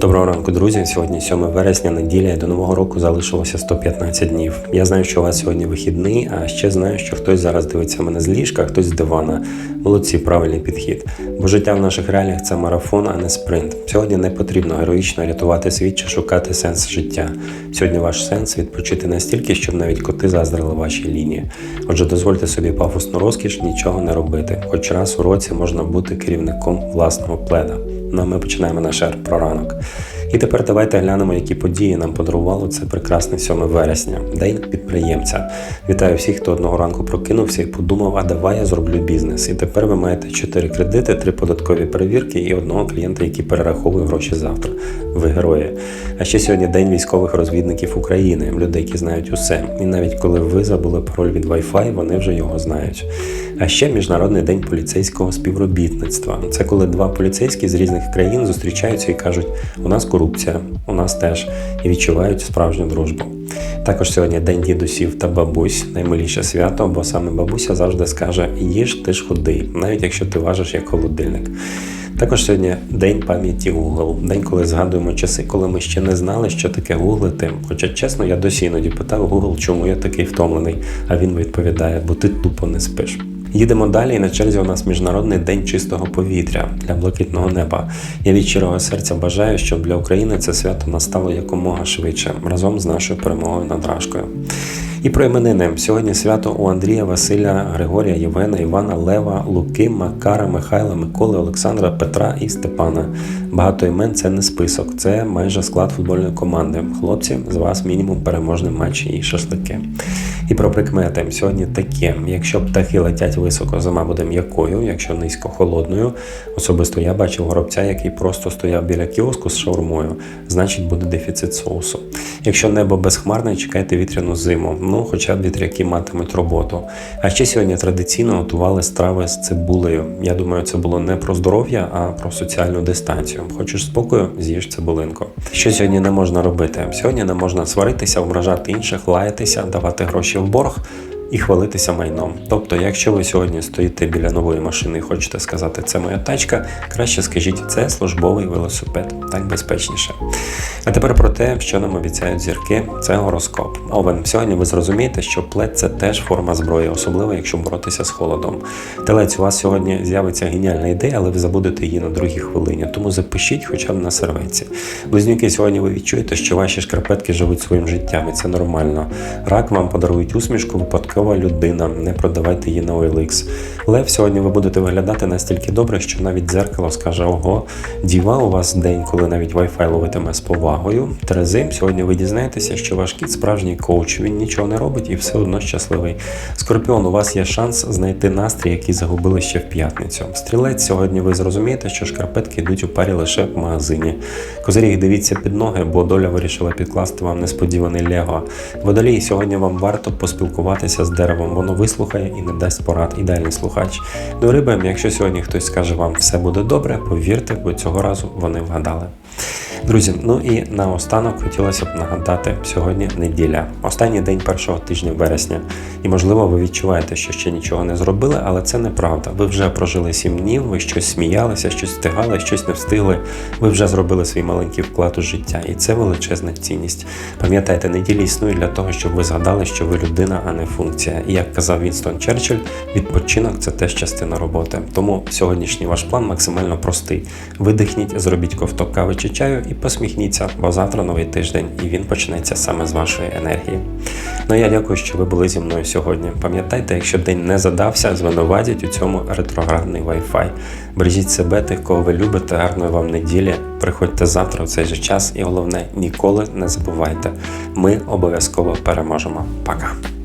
Доброго ранку, друзі. Сьогодні 7 вересня, неділя, і до нового року залишилося 115 днів. Я знаю, що у вас сьогодні вихідний, а ще знаю, що хтось зараз дивиться мене з ліжка, хтось з дивана. Молодці, правильний підхід. Бо життя в наших реаліях це марафон, а не спринт. Сьогодні не потрібно героїчно рятувати світ чи шукати сенс життя. Сьогодні ваш сенс відпочити настільки, щоб навіть коти заздрили вашій лінії. Отже, дозвольте собі пафосну розкіш нічого не робити. Хоч раз у році можна бути керівником власного пледа. Ну а ми починаємо наш про ранок. І тепер давайте глянемо, які події нам подарувало це прекрасне 7 вересня, день підприємця. Вітаю всіх, хто одного ранку прокинувся і подумав, а давай я зроблю бізнес. І тепер ви маєте 4 кредити, 3 податкові перевірки і одного клієнта, який перераховує гроші завтра. Ви герої. А ще сьогодні день військових розвідників України, людей, які знають усе. І навіть коли ви забули пароль від Wi-Fi, вони вже його знають. А ще Міжнародний день поліцейського співробітництва. Це коли два поліцейські з різних країн зустрічаються і кажуть: у нас корупція, у нас теж, і відчувають справжню дружбу. Також сьогодні день дідусів та бабусь, наймиліше свято, бо саме бабуся завжди скаже: їж ти ж худий, навіть якщо ти важиш як холодильник. Також сьогодні день пам'яті Google, день, коли згадуємо часи, коли ми ще не знали, що таке гуглити. Хоча чесно, я досі іноді питав Google, чому я такий втомлений, а він відповідає, бо ти тупо не спиш. Їдемо далі, на черзі у нас міжнародний день чистого повітря для блакитного неба. Я від щирого серця бажаю, щоб для України це свято настало якомога швидше разом з нашою перемогою над Рашкою. І про іменини сьогодні свято у Андрія, Василя, Григорія, Євгена, Івана, Лева, Луки, Макара, Михайла, Миколи, Олександра, Петра і Степана. Багато імен це не список, це майже склад футбольної команди. Хлопці, з вас мінімум переможний матч і шашлики. І про прикмети сьогодні таке: якщо птахи летять високо, зима буде м'якою, якщо низько холодною. Особисто я бачив горобця, який просто стояв біля кіоску з шаурмою, значить буде дефіцит соусу. Якщо небо безхмарне, чекайте вітряну зиму. Ну, хоча б вітряки матимуть роботу. А ще сьогодні традиційно готували страви з цибулею. Я думаю, це було не про здоров'я, а про соціальну дистанцію. Хочеш спокою, з'їж цибулинку. Що сьогодні не можна робити? Сьогодні не можна сваритися, ображати інших, лаятися, давати гроші борг. І хвалитися майном. Тобто, якщо ви сьогодні стоїте біля нової машини і хочете сказати, це моя тачка, краще скажіть, це службовий велосипед, так безпечніше. А тепер про те, що нам обіцяють зірки, це гороскоп. Овен, сьогодні ви зрозумієте, що плед це теж форма зброї, особливо якщо боротися з холодом. Телець, у вас сьогодні з'явиться геніальна ідея, але ви забудете її на другій хвилині, тому запишіть хоча б на серветці. Близнюки, сьогодні ви відчуєте, що ваші шкарпетки живуть своїм життям, і це нормально. Рак вам подарують усмішку, випадково людина, не продавайте її на OLX. Лев, сьогодні ви будете виглядати настільки добре, що навіть дзеркало скаже: ого, діва, у вас день, коли навіть Wi-Fi ловитиме з повагою. Терези, сьогодні ви дізнаєтеся, що ваш кіт справжній коуч, він нічого не робить і все одно щасливий. Скорпіон, у вас є шанс знайти настрій, який загубили ще в п'ятницю. Стрілець, сьогодні ви зрозумієте, що шкарпетки йдуть у парі лише в магазині. Козиріг, дивіться під ноги, бо доля вирішила підкласти вам несподіваний лего. Водолій, сьогодні вам варто поспілкуватися з деревом, воно вислухає і не дасть порад. Ідеальний слухач. До риби, якщо сьогодні хтось скаже вам все буде добре, повірте, бо цього разу вони вгадали. Друзі, ну і наостанок хотілося б нагадати, сьогодні неділя, останній день першого тижня вересня. І можливо, ви відчуваєте, що ще нічого не зробили, але це неправда. Ви вже прожили сім днів, ви щось сміялися, щось встигали, щось не встигли. Ви вже зробили свій маленький вклад у життя, і це величезна цінність. Пам'ятайте, неділі існують для того, щоб ви згадали, що ви людина, а не функція. І як казав Вінстон Черчилль, відпочинок це теж частина роботи. Тому сьогоднішній ваш план максимально простий. Видихніть, зробіть ковток кави чи чаю і посміхніться, бо завтра новий тиждень, і він почнеться саме з вашої енергії. Ну я дякую, що ви були зі мною сьогодні. Пам'ятайте, якщо день не задався, звинуватять у цьому ретроградний Wi-Fi. Бережіть себе, тих, кого ви любите, гарної вам неділі. Приходьте завтра в цей же час, і головне, ніколи не забувайте. Ми обов'язково переможемо. Пока.